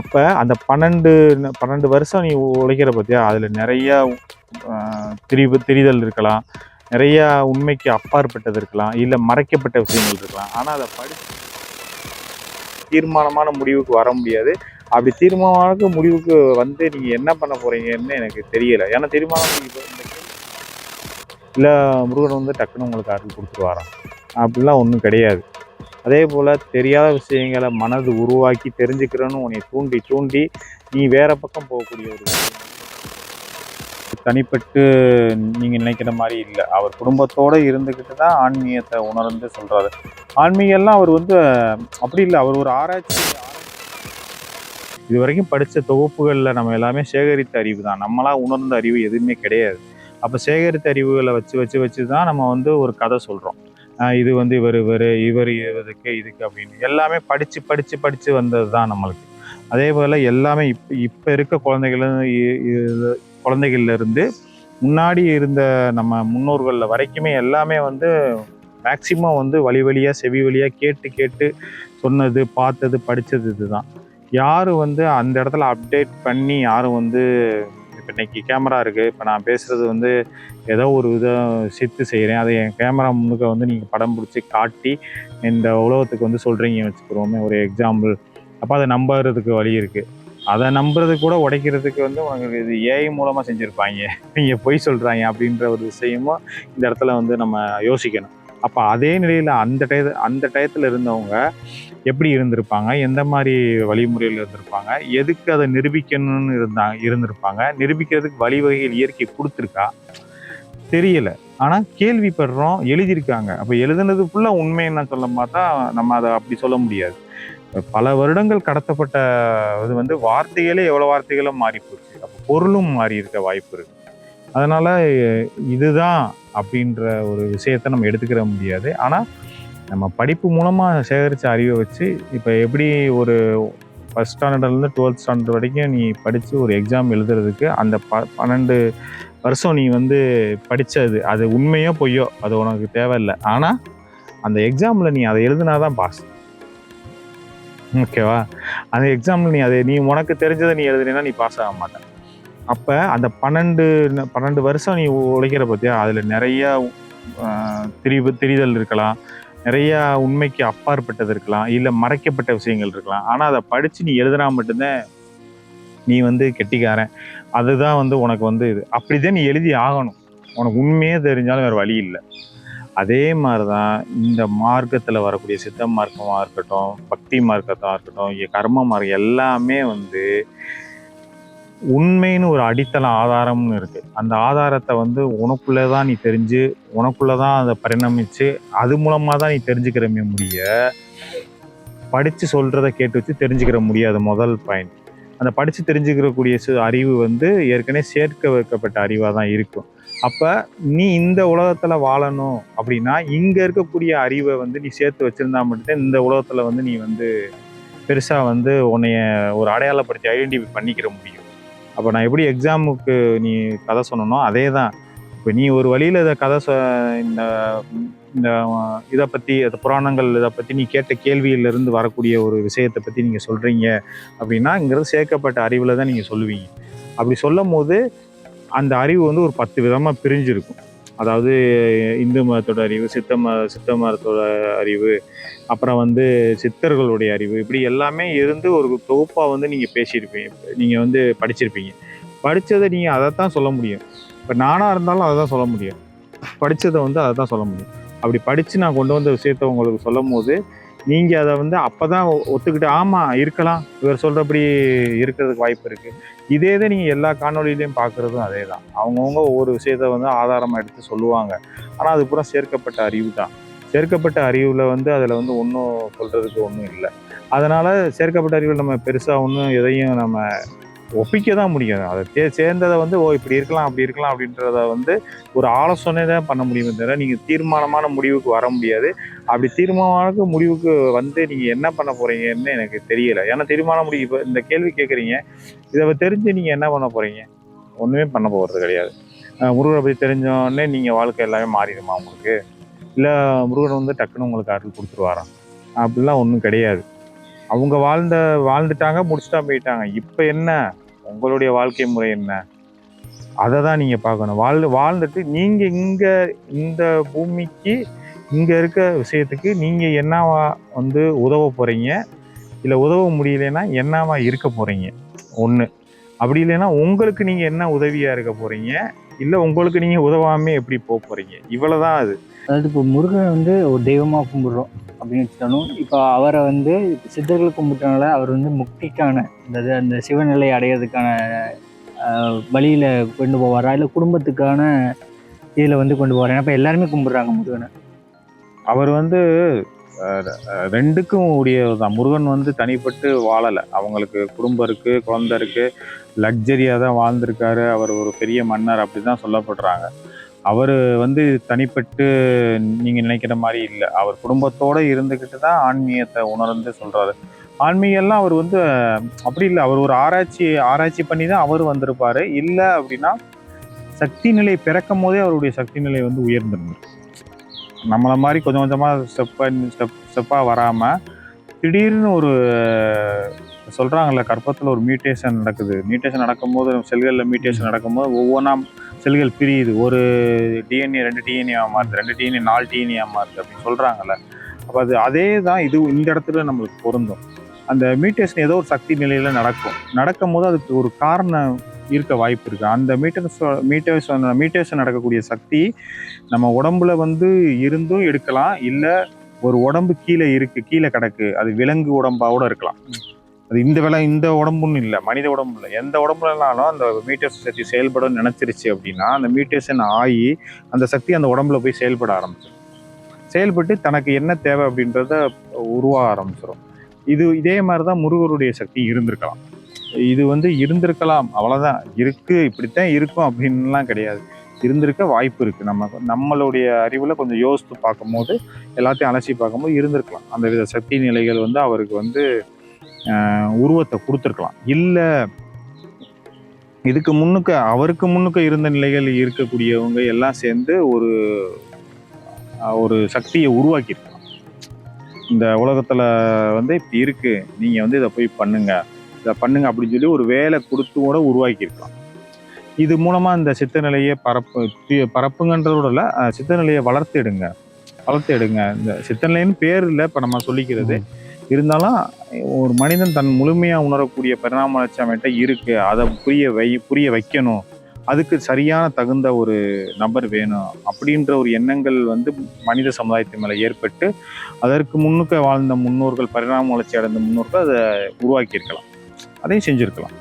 அப்போ அந்த பன்னெண்டு பன்னெண்டு வருஷம் நீ உழைக்கிற பற்றியா அதில் நிறையா திரிவு திரிதல் இருக்கலாம். நிறையா உண்மைக்கு அப்பாற்பட்டது இருக்கலாம். இல்லை மறைக்கப்பட்ட விஷயங்கள் இருக்கலாம். ஆனால் அதை படித்து தீர்மானமான முடிவுக்கு வர முடியாது. அப்படி தீர்மானமான முடிவுக்கு வந்து நீங்கள் என்ன பண்ண போகிறீங்கன்னு எனக்கு தெரியலை. ஏன்னா தீர்மானம் இல்லை முருகன் வந்து டக்குன்னு உங்களுக்கு அருள் கொடுத்துருவாராம். அப்படிலாம் ஒன்றும் கிடையாது. அதே போல் தெரியாத விஷயங்களை மனது உருவாக்கி தெரிஞ்சுக்கிறேன்னு உன்னை தூண்டி தூண்டி நீ வேற பக்கம் போகக்கூடிய ஒரு தனிப்பட்டு நீங்கள் நினைக்கிற மாதிரி இல்லை. அவர் குடும்பத்தோடு இருந்துக்கிட்டு தான் ஆன்மீகத்தை உணர்ந்து சொல்கிறாரு ஆன்மீகம்லாம் அவர் வந்து அப்படி இல்லை. அவர் ஒரு ஆராய்ச்சி இது வரைக்கும் படித்த தொகுப்புகளில் நம்ம எல்லாமே சேகரித்த அறிவு தான். நம்மளா உணர்ந்த அறிவு எதுவுமே கிடையாது. அப்போ சேகரித்த அறிவுகளை வச்சு வச்சு வச்சு தான் நம்ம வந்து ஒரு கதை சொல்கிறோம் இது வந்து இவர் இவர் இவர் இதுக்கு இதுக்கு அப்படின்னு எல்லாமே படித்து படித்து படித்து வந்தது தான் நம்மளுக்கு. அதே போல் எல்லாமே இப்போ இப்போ இருக்க குழந்தைகளும் இ- இருந்து முன்னாடி இருந்த நம்ம முன்னோர்களில் வரைக்குமே எல்லாமே வந்து மேக்சிமம் வந்து வழி வழியாக செவி வழியாக கேட்டு கேட்டு சொன்னது பார்த்தது படித்தது இதுதான். யாரும் வந்து அந்த இடத்துல அப்டேட் பண்ணி யாரும் வந்து இப்போ இன்றைக்கி கேமரா இருக்குது இப்போ நான் பேசுகிறது வந்து ஏதோ ஒரு விதம் சித்து செய்கிறேன். அதை என் கேமரா முழுக்க வந்து நீங்கள் படம் பிடிச்சி காட்டி இந்த உலகத்துக்கு வந்து சொல்கிறீங்க வச்சுக்கிறோமே ஒரு எக்ஸாம்பிள் அப்போ அதை நம்புறதுக்கு வழி இருக்குது அதை நம்புறது கூட உடைக்கிறதுக்கு வந்து உனக்கு இது ஏஐ மூலமாக செஞ்சுருப்பாங்க. நீங்கள் பொய் சொல்கிறாங்க அப்படின்ற ஒரு விஷயமும் இந்த இடத்துல வந்து நம்ம யோசிக்கணும். அப்போ அதே நிலையில் அந்த டய அந்த டயத்தில் இருந்தவங்க எப்படி இருந்திருப்பாங்க? எந்த மாதிரி வழிமுறையில் இருந்திருப்பாங்க? எதுக்கு அதை நிரூபிக்கணும்னு இருந்தாங்க இருந்திருப்பாங்க? நிரூபிக்கிறதுக்கு வழிவகைகள் இயற்கை கொடுத்துருக்கா? தெரியலை. ஆனால் கேள்விப்படுறோம் எழுதியிருக்காங்க. அப்போ எழுதுனது ஃபுல்லாக உண்மைன்னு சொல்ல பார்த்தா நம்ம அதை அப்படி சொல்ல முடியாது. பல வருடங்கள் கடத்தப்பட்ட இது வந்து வார்த்தைகளே எவ்வளோ வார்த்தைகளும் மாறி போச்சு. அப்போ பொருளும் மாறி இருக்க வாய்ப்பு இருக்கு. அதனால் இதுதான் அப்படின்ற ஒரு விஷயத்த நம்ம எடுத்துக்கிற முடியாது. ஆனால் நம்ம படிப்பு மூலமாக சேகரித்த அறிவை வச்சு இப்போ எப்படி ஒரு ஃபஸ்ட் ஸ்டாண்டர்ட்லேருந்து டுவெல்த் ஸ்டாண்டர்ட் வரைக்கும் நீ படித்து ஒரு எக்ஸாம் எழுதுறதுக்கு அந்த ப பன்னெண்டு வருஷம் நீ வந்து படித்தது அது உண்மையோ பொய்யோ அது உனக்கு தேவையில்லை. ஆனால் அந்த எக்ஸாமில் நீ அதை எழுதுனா தான் பாஸ் ஓகேவா அந்த எக்ஸாமில் நீ அதை நீ உனக்கு தெரிஞ்சதை நீ எழுதுனா நீ பாஸ் ஆக மாட்டேன் அப்போ அந்த பன்னெண்டு பன்னெண்டு வருஷம் நீ உழைக்கிற பார்த்தியா அதில் நிறையா திரிவு திரிதல் இருக்கலாம். நிறையா உண்மைக்கு அப்பாற்பட்டது இருக்கலாம். இல்லை மறைக்கப்பட்ட விஷயங்கள் இருக்கலாம். ஆனால் அதை படித்து நீ எழுதுனா மட்டும்தான் நீ வந்து கெட்டிக்காரன். அதுதான் வந்து உனக்கு வந்து இது. அப்படிதான் நீ எழுதி ஆகணும். உனக்கு உண்மையே தெரிஞ்சாலும் வேறு வழி இல்லை. அதே மாதிரி தான் இந்த மார்க்கத்தில் வரக்கூடிய சித்த மார்க்கமாக இருக்கட்டும் பக்தி மார்க்கத்தாக இருக்கட்டும் கர்ம மார்க்கம் எல்லாமே வந்து உண்மைன்னு ஒரு அடித்தளம் ஆதாரம்னு இருக்கு. அந்த ஆதாரத்தை வந்து உனக்குள்ளே தான் நீ தெரிஞ்சு உனக்குள்ளே தான் அதை பரிணமித்து அது மூலமாக தான் நீ தெரிஞ்சுக்கிறமே முடிய படித்து சொல்கிறத கேட்டு வச்சு தெரிஞ்சுக்கிற முடியாது முதல் பாயிண்ட் அந்த படித்து தெரிஞ்சுக்கிறக்கூடிய சு- அறிவு வந்து ஏற்கனவே சேர்க்க வைக்கப்பட்ட அறிவாக தான் இருக்கும். அப்போ நீ இந்த உலகத்தில் வாழணும் அப்படின்னா இங்கே இருக்கக்கூடிய அறிவை வந்து நீ சேர்த்து வச்சிருந்தா மட்டும்தான் இந்த உலகத்தில் வந்து நீ வந்து பெருசாக வந்து உன்னைய ஒரு அடையாளப்படுத்தி ஐடென்டிஃபை பண்ணிக்கிற முடியும். அப்போ நான் எப்படி எக்ஸாமுக்கு நீ கதை சொன்னனோ அதே தான் இப்போ நீ ஒரு வழியில் இதை கதை சொ இந்த இந்த இதை பற்றி அந்த புராணங்கள் இதை பற்றி நீ கேட்ட கேள்வியிலிருந்து வரக்கூடிய ஒரு விஷயத்தை பற்றி நீங்கள் சொல்கிறீங்க அப்படின்னா இங்கிறது சேர்க்கப்பட்ட அறிவில் தான் நீங்கள் சொல்லுவீங்க. அப்படி சொல்லும் போது அந்த அறிவு வந்து ஒரு பத்து விதமாக பிரிஞ்சிருக்கும். அதாவது இந்து மதத்தோட அறிவு சித்த ம சித்த மதத்தோட அறிவு அப்புறம் வந்து சித்தர்களுடைய அறிவு இப்படி எல்லாமே இருந்து ஒரு தொகுப்பாக வந்து நீங்கள் பேசியிருப்பீங்க. நீங்கள் வந்து படிச்சிருப்பீங்க. படித்ததை நீங்கள் அதை தான் சொல்ல முடியும். இப்போ நானாக இருந்தாலும் அதை தான் சொல்ல முடியும். படித்ததை வந்து அதை தான் சொல்ல முடியும். அப்படி படித்து நான் கொண்டு வந்த விஷயத்த உங்களுக்கு சொல்லும் போது நீங்கள் அதை வந்து அப்போ தான் ஒத்துக்கிட்டு ஆமாம் இருக்கலாம். இவர் சொல்கிறபடி இருக்கிறதுக்கு வாய்ப்பு இருக்குது இதே தான் நீங்கள் எல்லா காணொலியிலையும் பார்க்குறதும் அதே தான் அவங்கவுங்க ஒவ்வொரு விஷயத்த வந்து ஆதாரமாக எடுத்து சொல்லுவாங்க. ஆனால் அது பூரா சேர்க்கப்பட்ட அறிவு தான். சேர்க்கப்பட்ட அறிவில் வந்து அதில் வந்து ஒன்றும் சொல்கிறதுக்கு ஒன்றும் இல்லை. அதனால் சேர்க்கப்பட்ட அறிவில் நம்ம பெருசாக ஒன்றும் எதையும் நம்ம ஒப்பிக்க தான் முடியும். அதை தே சேர்ந்ததை வந்து ஓ இப்படி இருக்கலாம் அப்படி இருக்கலாம் அப்படின்றத வந்து ஒரு ஆலோசனை தான் பண்ண முடியுமே தவிர நீங்கள் தீர்மானமான முடிவுக்கு வர முடியாது. அப்படி தீர்மானமான முடிவுக்கு வந்து நீங்கள் என்ன பண்ண போகிறீங்கன்னு எனக்கு தெரியலை. ஏன்னா தீர்மான முடிவு இப்போ இந்த கேள்வி கேட்குறீங்க. இதை தெரிஞ்சு நீங்கள் என்ன பண்ண போகிறீங்க ஒன்றுமே பண்ண போகிறது கிடையாது. முருகனை முருகரை பற்றி தெரிஞ்சோடனே நீங்கள் வாழ்க்கை எல்லாமே மாறிடுமா உங்களுக்கு? இல்லை முருகன் வந்து டக்குன்னு உங்களுக்கு ஆற்றல் கொடுத்துருவாராம்? அப்படிலாம் ஒன்றும் கிடையாது. அவங்க வாழ்ந்த வாழ்ந்துட்டாங்க முடிச்சுட்டா போயிட்டாங்க. இப்போ என்ன? உங்களுடைய வாழ்க்கை முறை என்ன? அதை தான் நீங்கள் பார்க்கணும். வாழ் வாழ்ந்துட்டு நீங்கள் இங்கே இந்த பூமிக்கு இங்கே இருக்க விஷயத்துக்கு நீங்கள் என்னவா வந்து உதவ போகிறீங்க இல்லை உதவ முடியலைன்னா என்னவா இருக்க போகிறீங்க ஒன்று அப்படி இல்லைன்னா உங்களுக்கு நீங்கள் என்ன உதவியாக இருக்க போகிறீங்க இல்லை உங்களுக்கு நீங்கள் உதவாமே எப்படி போக போகிறீங்க இவ்வளோ தான் அது. அதாவது இப்போ முருகன் வந்து ஒரு தெய்வமாக கும்பிடுறோம் அப்படின்னு வச்சுட்டாலும் இப்போ அவரை வந்து சித்தர்கள் கும்பிட்டனால அவர் வந்து முக்திக்கான அதாவது அந்த சிவநிலை அடையிறதுக்கான வழியில் கொண்டு போவாரா? இல்லை குடும்பத்துக்கான இதில் வந்து கொண்டு போவார்? ஏன்னா இப்போ எல்லாருமே கும்பிட்றாங்க முருகனை. அவர் வந்து ரெண்டுக்கும் உடையவர் தான் முருகன் வந்து தனிப்பட்டு வாழலை. அவங்களுக்கு குடும்பம் இருக்குது குழந்த இருக்கு. லக்ஸரியாக தான் வாழ்ந்திருக்காரு. அவர் ஒரு பெரிய மன்னர் அப்படி தான் சொல்லப்படுறாங்க. அவர் வந்து தனிப்பட்டு நீங்கள் நினைக்கிற மாதிரி இல்லை. அவர் குடும்பத்தோடு இருந்துக்கிட்டு தான் ஆன்மீகத்தை உணர்ந்து சொல்கிறாரு ஆன்மீகம்லாம் அவர் வந்து அப்படி இல்லை. அவர் ஒரு ஆராய்ச்சி ஆராய்ச்சி பண்ணி தான் அவர் வந்திருப்பாரு. இல்லை அப்படின்னா சக்தி நிலை பிறக்கும் போதே அவருடைய சக்தி நிலை வந்து உயர்ந்திருந்தது நம்மளை மாதிரி கொஞ்சம் கொஞ்சமாக ஸ்டெப் ஸ்டெப் ஸ்டெப்பாக வராமல் திடீர்னு ஒரு சொல்கிறாங்கல்ல கற்பத்தில் ஒரு மியூட்டேஷன் நடக்குது. மியூட்டேஷன் நடக்கும்போது செல்களில் மியூட்டேஷன் நடக்கும்போது ஒவ்வொன்றா செல்கள் பிரியுது. ஒரு டிஎன்ஏ ரெண்டு டிஎன்ஏ மாறுது. ரெண்டு டிஎன்ஏ நாலு டிஎன்ஏ மாறுது அப்படின்னு சொல்கிறாங்கல்ல அப்போ அது அதே தான் இது இந்த இடத்துல நம்மளுக்கு பொருந்தும். அந்த மியூட்டேஷன் ஏதோ ஒரு சக்தி நிலையில் நடக்கும். நடக்கும் போது அதுக்கு ஒரு காரணம் இருக்க வாய்ப்பு இருக்குது அந்த மீட்டர்ஸ் மீட்டர்ஸ் மீட்டேஷன் நடக்கக்கூடிய சக்தி நம்ம உடம்புல வந்து இருந்தும் எடுக்கலாம். இல்லை ஒரு உடம்பு கீழே இருக்கு கீழே கிடக்கு. அது விலங்கு உடம்பாவோட இருக்கலாம். அது இந்த வேலை இந்த உடம்புன்னு இல்லை மனித உடம்பு இல்லை. எந்த உடம்புலனாலும் அந்த மீட்டர்ஸ் சக்தி செயல்படும் நினச்சிருச்சு அப்படின்னா அந்த மீட்டேஷன் ஆகி அந்த சக்தி அந்த உடம்புல போய் செயல்பட ஆரம்பிச்சிடும் செயல்பட்டு தனக்கு என்ன தேவை அப்படின்றத உருவாக ஆரம்பிச்சிடும் இது இதே மாதிரி தான் முருகருடைய சக்தி இருந்திருக்கலாம். இது வந்து இருந்திருக்கலாம் அவ்வளோதான் இருக்குது இப்படித்தான் இருக்கும் அப்படின்லாம் கிடையாது. இருந்திருக்க வாய்ப்பு இருக்குது நம்ம நம்மளுடைய அறிவில் கொஞ்சம் யோசித்து பார்க்கும்போது எல்லாத்தையும் அலசி பார்க்கும்போது இருந்திருக்கலாம். அந்த வித சக்தி நிலைகள் வந்து அவருக்கு வந்து உருவத்தை கொடுத்துருக்கலாம். இல்லை இதுக்கு முன்னுக்க அவருக்கு முன்னுக்க இருந்த நிலைகள் இருக்கக்கூடியவங்க எல்லாம் சேர்ந்து ஒரு ஒரு சக்தியை உருவாக்கியிருக்கலாம். இந்த உலகத்தில் வந்து இப்போ இருக்குது நீங்கள் வந்து இதை போய் பண்ணுங்கள் இதை பண்ணுங்க அப்படின்னு சொல்லி ஒரு வேலை கொடுத்து கூட உருவாக்கியிருக்கலாம். இது மூலமாக இந்த சித்தநிலையை பரப்பு பரப்புங்கன்றதோட இல்லை சித்த சித்தநிலையை வளர்த்து எடுங்க. வளர்த்து எடுங்க. இந்த சித்தநிலைன்னு பேர் இல்லை இப்போ நம்ம சொல்லிக்கிறது. இருந்தாலும் ஒரு மனிதன் தன் முழுமையாக உணரக்கூடிய பரிணாம வளர்ச்சி அமைட்ட இருக்குது அதை புரிய வை புரிய வைக்கணும். அதுக்கு சரியான தகுந்த ஒரு நபர் வேணும். அப்படின்ற ஒரு எண்ணங்கள் வந்து மனித சமுதாயத்தின் மேலே ஏற்பட்டு அதற்கு முன்னுக்க வாழ்ந்த முன்னோர்கள் பரிணாம வளர்ச்சி அடைந்த முன்னோர்கள் அதை உருவாக்கியிருக்கலாம். அதையும் செஞ்சுருக்கலாம்.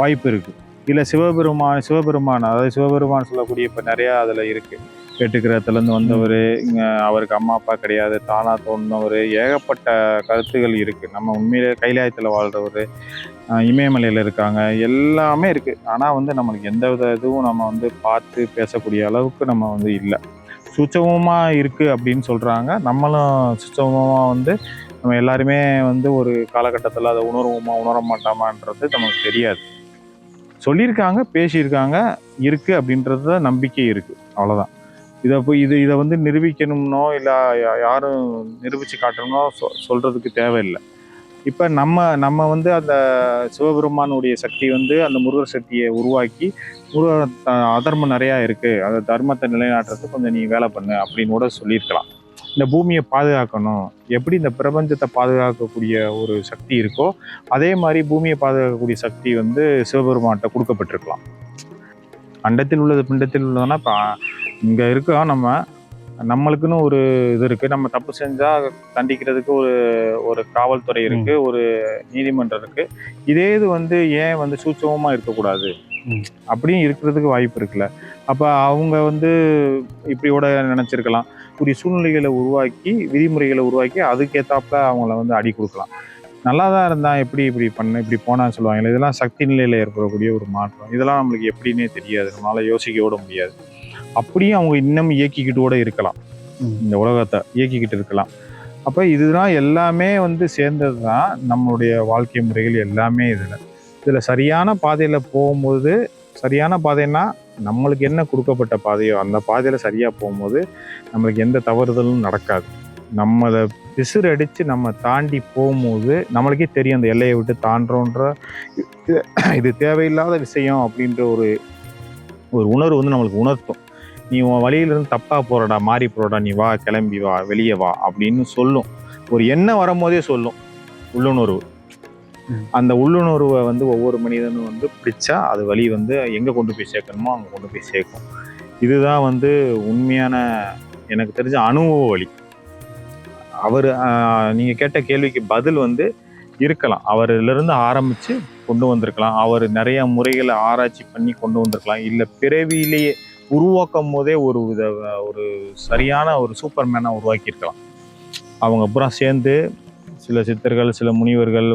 வாய்ப்பு இருக்குது இல்லை சிவபெருமான் சிவபெருமான் அதாவது சிவபெருமான் சொல்லக்கூடிய இப்போ நிறையா அதில் இருக்குது கேட்டுக்கிறதுலேருந்து வந்தவர் இங்கே அவருக்கு அம்மா அப்பா கிடையாது தானா தோணுனவர் ஏகப்பட்ட கருத்துகள் இருக்கு. நம்ம உண்மையிலே கைலாயத்தில் வாழ்றவர் இமயமலையில் இருக்காங்க எல்லாமே இருக்கு. ஆனால் வந்து நம்மளுக்கு எந்த வித இதுவும் நம்ம வந்து பார்த்து பேசக்கூடிய அளவுக்கு நம்ம வந்து இல்லை. சுச்சமமாக இருக்கு அப்படின்னு சொல்றாங்க. நம்மளும் சுச்சமமாக வந்து நம்ம எல்லாருமே வந்து ஒரு காலகட்டத்தில் அதை உணர்வோமா உணர மாட்டோமான்றது நமக்கு தெரியாது. சொல்லியிருக்காங்க பேசியிருக்காங்க இருக்கு அப்படின்றது தான் நம்பிக்கை இருக்கு. அவ்வளோதான் இதை போய் இது இதை வந்து நிரூபிக்கணும்னோ இல்லை யாரும் நிரூபித்து காட்டணும்னோ சொ சொல்கிறதுக்கு தேவையில்லை. இப்போ நம்ம நம்ம வந்து அந்த சிவபெருமானுடைய சக்தி வந்து அந்த முருகர் சக்தியை உருவாக்கி முருகர் அதர்மம் நிறையா இருக்குது அந்த தர்மத்தை நிலைநாட்டுறதுக்கு கொஞ்சம் நீ வேலை பண்ணு அப்படின்னு கூட சொல்லியிருக்கலாம். இந்த பூமியை பாதுகாக்கணும். எப்படி இந்த பிரபஞ்சத்தை பாதுகாக்கக்கூடிய ஒரு சக்தி இருக்கோ அதே மாதிரி பூமியை பாதுகாக்கக்கூடிய சக்தி வந்து சிவபெருமான்கிட்ட கொடுக்கப்பட்டிருக்கலாம். அண்டத்தில் உள்ளது பிண்டத்தில் உள்ளதுன்னா இப்போ இங்கே இருக்கோம் நம்ம. நம்மளுக்குன்னு ஒரு இது இருக்குது நம்ம தப்பு செஞ்சால் தண்டிக்கிறதுக்கு ஒரு ஒரு காவல்துறை இருக்குது ஒரு நீதிமன்றம் இருக்குது இதே இது வந்து ஏன் வந்து சூட்சமமாக இருக்கக்கூடாது. அப்படியும் இருக்கிறதுக்கு வாய்ப்பு இருக்குல்ல. அப்போ அவங்க வந்து இப்படியோட நினச்சிருக்கலாம். புதிய சூழ்நிலைகளை உருவாக்கி விதிமுறைகளை உருவாக்கி அதுக்கேத்தாப்புல அவங்கள வந்து அடி கொடுக்கலாம். நல்லா தான் இருந்தா எப்படி இப்படி பண்ண இப்படி போனான்னு சொல்லுவாங்க இதெல்லாம் சக்தி நிலையில் ஏற்படக்கூடிய ஒரு மாற்றம். இதெல்லாம் நம்மளுக்கு எப்படின்னே தெரியாது. நம்மளால யோசிக்க கூட முடியாது. அப்படியும் அவங்க இன்னும் இயக்கிக்கிட்டு கூட இருக்கலாம். இந்த உலகத்தை இயக்கிக்கிட்டு இருக்கலாம். அப்போ இதுதான் எல்லாமே வந்து சேர்ந்தது தான் நம்மளுடைய வாழ்க்கை முறைகள் எல்லாமே இதில். இதில் சரியான பாதையில் போகும்போது சரியான பாதைன்னா நம்மளுக்கு என்ன கொடுக்கப்பட்ட பாதையோ அந்த பாதையில் சரியாக போகும்போது நம்மளுக்கு எந்த தவறுதலும் நடக்காது. நம்மளை பிசுறு அடித்து நம்ம தாண்டி போகும்போது நம்மளுக்கே தெரியும் அந்த எல்லையை விட்டு தாண்டுறோன்ற இது- இது தேவையில்லாத விஷயம் அப்படின்ற ஒரு ஒரு உணர்வு வந்து நம்மளுக்கு உணர்த்தும். நீ உன் வழியிலிருந்து தப்பாக போறடா மாறி போறடா நீ வா கிளம்பி வா வெளியே வா அப்படின்னு சொல்லும். ஒரு எண்ணம் வரும்போதே சொல்லும். உள்ளுணர்வு. அந்த உள்ளுணர்வை வந்து ஒவ்வொரு மனிதனும் வந்து பிடிச்சா அது வழி வந்து எங்கே கொண்டு போய் சேர்க்கணுமோ அங்கே கொண்டு போய் சேர்க்கும். இதுதான் வந்து உண்மையான எனக்கு தெரிஞ்ச அனுபவ வழி. அவர் நீங்கள் கேட்ட கேள்விக்கு பதில் வந்து இருக்கலாம். அவரிலிருந்து ஆரம்பித்து கொண்டு வந்திருக்கலாம். அவர் நிறைய முறைகளை ஆராய்ச்சி பண்ணி கொண்டு வந்திருக்கலாம். இல்லை பிறவியிலேயே உருவாக்கும் போதே ஒரு வித ஒரு சரியான ஒரு சூப்பர் மேனாக உருவாக்கியிருக்கலாம். அவங்க பூரா சேர்ந்து சில சித்தர்கள் சில முனிவர்கள்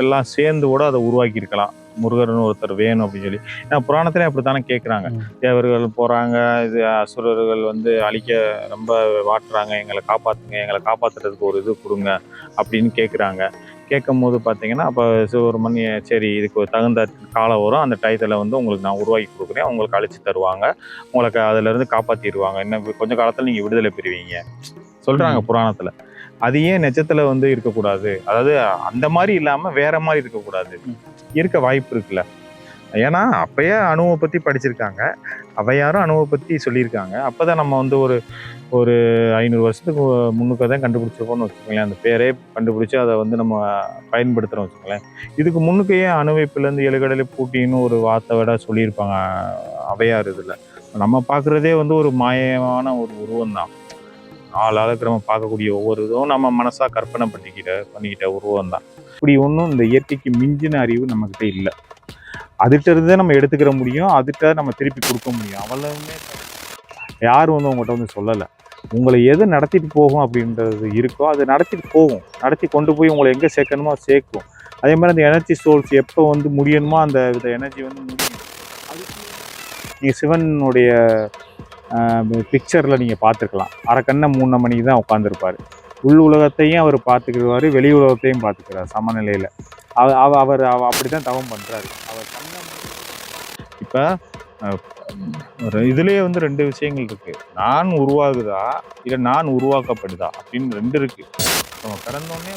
எல்லாம் சேர்ந்து கூட அதை உருவாக்கியிருக்கலாம். முருகர்னு ஒருத்தர் வேணும் அப்படின்னு சொல்லி. ஏன்னா புராணத்திலே அப்படி தானே கேட்குறாங்க. தேவர்கள் போகிறாங்க இது அசுரர்கள் வந்து அழிக்க ரொம்ப வாட்டுறாங்க எங்களை காப்பாற்றுங்க எங்களை காப்பாற்றுறதுக்கு ஒரு இது கொடுங்க அப்படின்னு கேட்குறாங்க. கேட்கும் போது பார்த்தீங்கன்னா அப்போ "ஏ, சரி இதுக்கு ஒரு தகுந்த காலம் வரும். அந்த டயத்தில் வந்து உங்களுக்கு நான் உருவாக்கி கொடுக்குறேன். உங்களுக்கு அழிச்சு தருவாங்க. உங்களுக்கு அதுலேருந்து காப்பாற்றிடுவாங்க இன்னும் கொஞ்ச காலத்தில் நீங்கள் விடுதலை பெறுவீங்க. சொல்கிறாங்க புராணத்தில். அது ஏன் நெச்சத்தில் வந்து இருக்கக்கூடாது? அதாவது அந்த மாதிரி இல்லாமல் வேற மாதிரி இருக்கக்கூடாது. இருக்க வாய்ப்பு இருக்குல்ல. ஏன்னா அப்பயே அணுவை பற்றி படிச்சிருக்காங்க. அவையாரும் அணுவை பற்றி சொல்லியிருக்காங்க. அப்போ தான் நம்ம வந்து ஒரு ஒரு ஐநூறு வருஷத்துக்கு முன்னுக்கு தான் கண்டுபிடிச்சிருக்கோம்னு வச்சுக்கோங்களேன். அந்த பேரே கண்டுபிடிச்சி அதை வந்து நம்ம பயன்படுத்துகிறோம் வச்சுக்கோங்களேன். இதுக்கு முன்னுக்கே அணுவைப்புலேருந்து எழுகடலை பூட்டின்னு ஒரு வார்த்தை விட சொல்லியிருப்பாங்க. அவையார் இதில். நம்ம பார்க்குறதே வந்து ஒரு மாயமான ஒரு உருவம் தான் நாலு ஆளுக்கு நம்ம பார்க்கக்கூடிய ஒவ்வொரு இதுவும் நம்ம மனசாக கற்பனை பண்ணிக்கிட்ட பண்ணிக்கிட்ட உருவம் தான் இப்படி ஒன்றும் இந்த இயற்கைக்கு மிஞ்சின அறிவு நம்மக்கிட்ட இல்லை. அதுகிட்ட இருந்து நம்ம எடுத்துக்கிற முடியும் அதுகிட்ட நம்ம திருப்பி கொடுக்க முடியும். அவ்வளவுமே யாரும் வந்து உங்கள்கிட்ட வந்து சொல்லலை. உங்களை எது நடத்திட்டு போகும் அப்படின்றது இருக்கோ அது நடத்திட்டு போகும். நடத்தி கொண்டு போய் உங்களை எங்கே சேர்க்கணுமோ அது சேர்க்கும். அதே மாதிரி அந்த எனர்ஜி சோர்ஸ் எப்போ வந்து முடியணுமோ அந்த வித எனர்ஜி வந்து முடியும். நீ சிவனுடைய பிக்சரில் நீங்கள் பார்த்துருக்கலாம். அரைக்கண்ணை மூணு மணிக்கு தான் உட்காந்துருப்பார் உள் உலகத்தையும் அவர் பார்த்துக்கிடுவார் வெளி உலகத்தையும் பார்த்துக்கிறார் சமநிலையில். அவ அவ- அவர் அப்படி தான் தவம் பண்ணுறாரு அவர் இப்போ இதுலேயே வந்து ரெண்டு விஷயங்கள் இருக்கு. நான் உருவாகுதா? இல்லை நான் உருவாக்கப்படுதா அப்படின்னு ரெண்டு இருக்கு. நம்ம பிறந்தோடனே